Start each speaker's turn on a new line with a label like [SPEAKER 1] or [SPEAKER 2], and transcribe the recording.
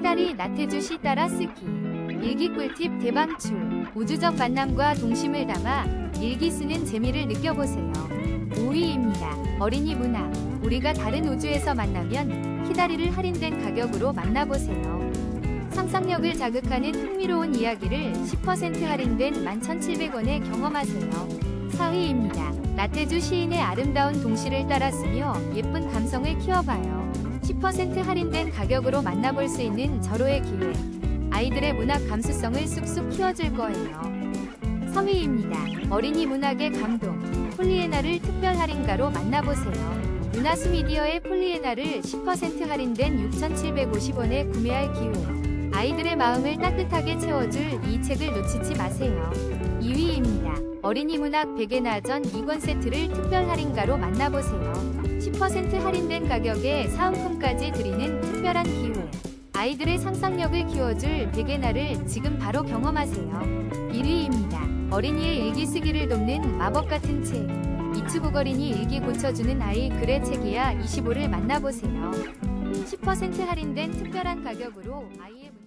[SPEAKER 1] 히다리 나태주 시 따라 쓰기. 일기 꿀팁 대방출. 우주적 만남과 동심을 담아 일기 쓰는 재미를 느껴보세요. 5위입니다. 어린이 문학 우리가 다른 우주에서 만나면 히다리를 할인된 가격으로 만나보세요. 상상력을 자극하는 흥미로운 이야기를 10% 할인된 11,700원에 경험하세요. 4위입니다. 나태주 시인의 아름다운 동시를 따라 쓰며 예쁜 감성을 키워봐요 10% 할인된 가격으로 만나볼 수 있는 절호의 기회. 아이들의 문학 감수성을 쑥쑥 키워줄 거예요. 3위입니다. 어린이 문학의 감동. 폴리에나를 특별 할인가로 만나보세요. 문화수 미디어의 폴리에나를 10% 할인된 6,750원에 구매할 기회. 아이들의 마음을 따뜻하게 채워줄 이 책을 놓치지 마세요. 2위입니다. 어린이 문학 베개나 전 2권 세트를 특별 할인가로 만나보세요. 10% 할인된 가격에 사은품까지 드리는 특별한 기회. 아이들의 상상력을 키워줄 베개나를 지금 바로 경험하세요. 1위입니다. 어린이의 일기 쓰기를 돕는 마법 같은 책. 이츠북 어린이 일기 고쳐주는 아이 글의 책이야 25를 만나보세요. 10% 할인된 특별한 가격으로 아이의